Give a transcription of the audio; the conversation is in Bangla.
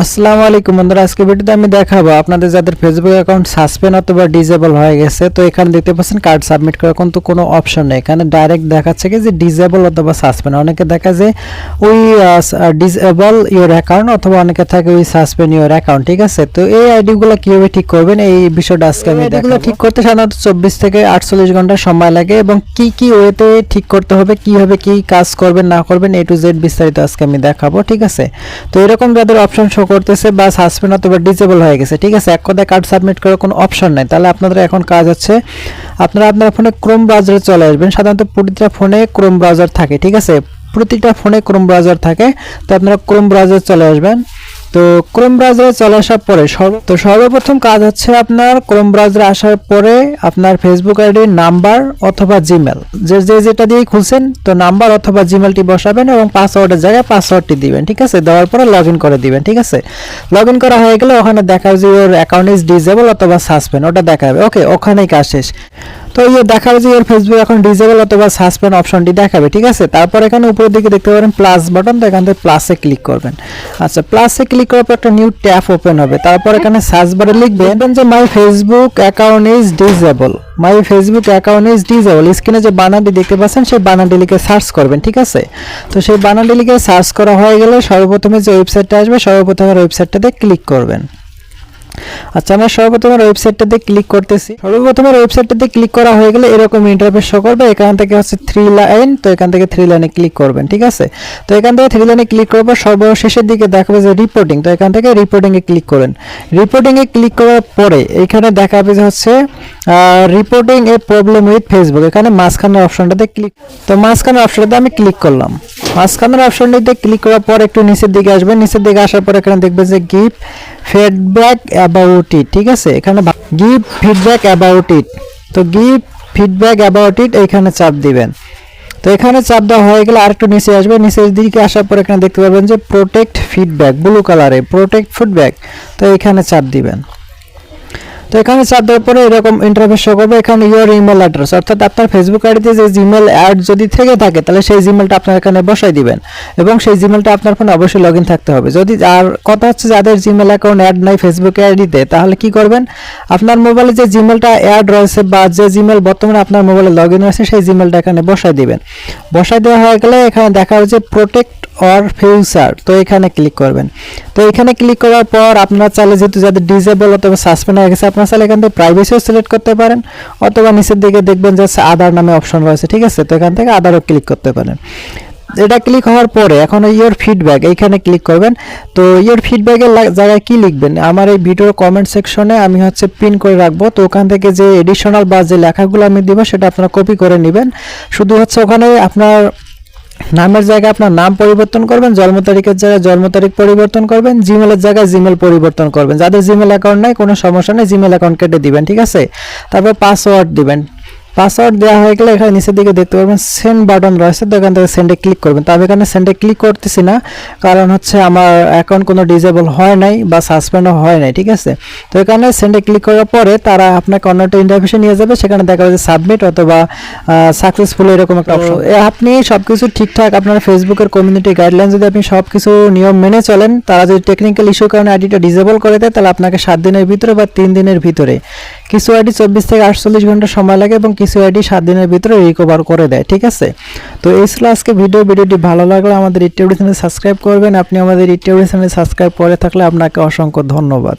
আসসালামু আলাইকুম বন্ধুরা আজকে ভিডিওতে আমি দেখাবো আপনাদের যাদের ফেসবুক অ্যাকাউন্ট সাসপেন্ড অথবা ডিজেবল হয়ে গেছে তো এখানে দেখতে পাচ্ছেন কার্ড সাবমিট করার কিন্তু কোনো অপশন নেই। এখানে ডাইরেক্ট দেখাচ্ছে কি যে ডিজেবল অথবা সাসপেন্ড অনেকে দেখা যে ওই ডিজেবল ইওর অ্যাকাউন্ট অথবা অনেকে থাকে ওই সাসপেন্ড ইওর অ্যাকাউন্ট ঠিক আছে? তো এই আইডিগুলো কীভাবে ঠিক করবেন? এই বিষয়টা আজকে আমি এগুলো ঠিক করতে সাধারণত চব্বিশ থেকে আটচল্লিশ ঘণ্টা সময় লাগে এবং কি কি ওয়েতে ঠিক করতে হবে কীভাবে কি কাজ করবেন না করবেন এ টু জেড বিস্তারিত আজকে আমি দেখাবো ঠিক আছে? তো এরকম যাদের অপশন শো করতেছে বা সাসপেন্ড অথবা ডিসেবল হয়ে গেছে। ঠিক আছে, এক কথায় কার্ড সাবমিট করার কোনো অপশন নাই। তাহলে আপনাদের এখন কাজ হচ্ছে, আপনারা আপনার ফোনে ক্রোম ব্রাউজারে চলে আসবেন। সাধারণত প্রতিটা ফোনে ক্রোম ব্রাউজার থাকে, ঠিক আছে? প্রতিটা ফোনে ক্রোম ব্রাউজার থাকে। তো আপনারা ক্রোম ব্রাউজার চলে আসবেন। তো ক্রোম ব্রাউজারে চলে আসার পরে তো সর্বপ্রথম কাজ হচ্ছে আপনার ক্রোম ব্রাউজারে আসার পরে আপনার ফেসবুক আইডির নাম্বার অথবা জিমেল যে যে যেটা দিয়ে খুলছেন, তো নাম্বার অথবা জিমেলটি বসাবেন এবং পাসওয়ার্ডের জায়গায় পাসওয়ার্ডটি দিবেন, ঠিক আছে? দেওয়ার পরে লগ করে দিবেন, ঠিক আছে? লগ করা হয়ে গেলে ওখানে দেখা যে ওর অ্যাকাউন্ট ইজ ডিজেবল অথবা সাসপেন্ড ওটা দেখাবে। ওকে ওখানেই কাজ শেষ। তো ইয়ে দেখাবে যে এর ফেসবুক এখন ডিজেবল অথবা সাসপেন্ড অপশনটি দেখাবে, ঠিক আছে? তারপর এখানে উপরের দিকে দেখতে পারেন প্লাস বাটন তো এখান থেকে প্লাসে ক্লিক করবেন। আচ্ছা প্লাসে ক্লিক করার পর একটা নিউ ট্যাব ওপেন হবে। তারপর এখানে সার্চ বারে লিখবেন যে my Facebook account is disable my Facebook account is disable স্ক্রিনে যে বানানটি দেখতে পাচ্ছেন, সেই বানানটি লিখে সার্চ করবেন, ঠিক আছে? তো সেই বানানটি লিখে সার্চ করা হয়ে গেলে সর্বপ্রথমে যে ওয়েবসাইটটা আসবে, সর্বপ্রথমে ওয়েবসাইটটাতে ক্লিক করবেন। আচ্ছা আমরা সর্বপ্রথম ওয়েবসাইটটাতে ক্লিক করতেছি। সর্বপ্রথম ওয়েবসাইটটাতে ক্লিক করা হয়ে গেলে এরকম ইন্টারফেস শো করবে। এখান থেকে হচ্ছে থ্রি লাইন তো এখান থেকে থ্রি লাইনে ক্লিক করবেন, ঠিক আছে? তো এখান থেকে থ্রি লাইনে ক্লিক পর সর্বশেষের দিকে দেখাবে যে রিপোর্টিং তো এখান থেকে রিপোর্টিংয়ে ক্লিক করেন। রিপোর্টিংয়ে ক্লিক করার পরে এখানে দেখাবে যে হচ্ছে reporting a problem with Facebook এখানে মাঝখানের অপশনটাতে ক্লিক তো মাঝখানের অপশনটাতে আমি ক্লিক করলাম। মাঝখানের অপশনটিতে ক্লিক করার পর একটু নিচের দিকে আসবেন। নিচের দিকে আসার পর এখানে দেখবেন যে গিভ ফিডব্যাক অ্যাবাউট ইট ঠিক আছে? এখানে গিভ ফিডব্যাক অ্যাবাউট ইট তো গিভ ফিডব্যাক অ্যাবাউট ইট এখানে চাপ দিবেন। তো এখানে চাপ দেওয়া হয়ে গেলে আরেকটু নিচে আসবে। নিচের দিকে আসার পর এখানে দেখতে পারবেন যে প্রোটেক্ট ফিডব্যাক ব্লু কালারে প্রোটেক্ট ফিডব্যাক তো এখানে চাপ দিবেন। তো এখানে চাপ দেওয়ার পরে এরকম ইন্টারফেস শো করবে, এখানে ইউর ইমেল অ্যাড্রেস অর্থাৎ আপনার ফেসবুক আইডিতে যে জিমেল অ্যাড যদি থেকে থাকে, তাহলে সেই জিমেলটা আপনার এখানে বসাই দিবেন। এবং সেই জিমেলটা আপনার ফোনে অবশ্যই লগ থাকতে হবে। যদি আর কথা হচ্ছে যাদের জিমেল অ্যাকাউন্ট অ্যাড নাই ফেসবুক আইডিতে তাহলে কি করবেন? আপনার মোবাইলে যে জিমেলটা অ্যাড রয়েছে বা যে জিমেল বর্তমানে আপনার মোবাইলে লগ ইন রয়েছে সেই জিমেলটা এখানে বসাই দিবেন। বসাই দেওয়া হয়ে গেলে এখানে দেখা হচ্ছে প্রোটেক্ট অর ফিউচার তো এখানে ক্লিক করবেন। তো এখানে ক্লিক করার পর আপনারা চাইলে যেহেতু যাদের ডিজেবল অথবা সাসপেন্ড হয়ে গেছে, আপনারা চাইলে এখান থেকে প্রাইভেসিও সিলেক্ট করতে পারেন, অথবা নিচের দিকে দেখবেন যে আদার নামে অপশন রয়েছে, ঠিক আছে? তো এখান থেকে আদারও ক্লিক করতে পারেন। এটা ক্লিক হওয়ার পরে এখন ইয়োর ফিডব্যাক এইখানে ক্লিক করবেন। তো ইয়োর ফিডব্যাকের জায়গায় কি লিখবেন? আমার এই ভিডিওর কমেন্ট সেকশনে আমি হচ্ছে পিন করে রাখব। তো ওখান থেকে যে এডিশনাল বা যে লেখাগুলো আমি দিব, সেটা আপনারা কপি করে নেবেন। শুধু হচ্ছে ওখানে আপনার নামের জায়গায় আপনার নাম পরিবর্তন করবেন, জন্ম তারিখের জায়গায় জন্ম তারিখ পরিবর্তন করবেন জিমেলের জায়গায় জিমেল পরিবর্তন করবেন। যাদের জিমেল অ্যাকাউন্ট নাই, কোনো সমস্যা নেই জিমেল অ্যাকাউন্ট কেটে দিবেন, ঠিক আছে? তারপর পাসওয়ার্ড দিবেন। পাসওয়ার্ড দেওয়া হয়ে গেলে এখানে নিচের দিকে দেখতে পারবেন সেন্ড বাটন রয়েছে, তো এখান থেকে সেন্ডে ক্লিক করবেন। তো আমি এখানে সেন্ডে ক্লিক করতেছি না, কারণ হচ্ছে আমার অ্যাকাউন্ট কোনো ডিজেবল হয় নাই বা সাসপেন্ডও হয় নাই, ঠিক আছে? তো এখানে সেন্ডে ক্লিক করার পরে তারা আপনাকে অন্য একটা ইন্টারভিউশন নিয়ে যাবে, সেখানে দেখা যাবে সাবমিট অথবা সাকসেসফুল এরকম একটা অপশন আপনি সব কিছু ঠিকঠাক আপনার ফেসবুকের কমিউনিটি গাইডলাইন যদি আপনি সব কিছু নিয়ম মেনে চলেন, তারা যদি টেকনিক্যাল ইস্যুর কারণে আইডিটা ডিজেবল করে দেয়, তাহলে আপনাকে সাত দিনের ভিতরে বা তিন দিনের ভিতরে। কিছু আইডি চব্বিশ থেকে আটচল্লিশ ঘণ্টা সময় লাগে এবং কিছু আইডি সাত দিনের ভিতরে রিকভার করে দেয়, ঠিক আছে? তো এই ছিল আজকে ভিডিও ভিডিওটি ভালো লাগলে আমাদের ইটিউডি চ্যানেল সাবস্ক্রাইব করবেন। আপনি আমাদের ইটিউডি চ্যানেল সাবস্ক্রাইব করে থাকলে আপনাকে অসংখ্য ধন্যবাদ।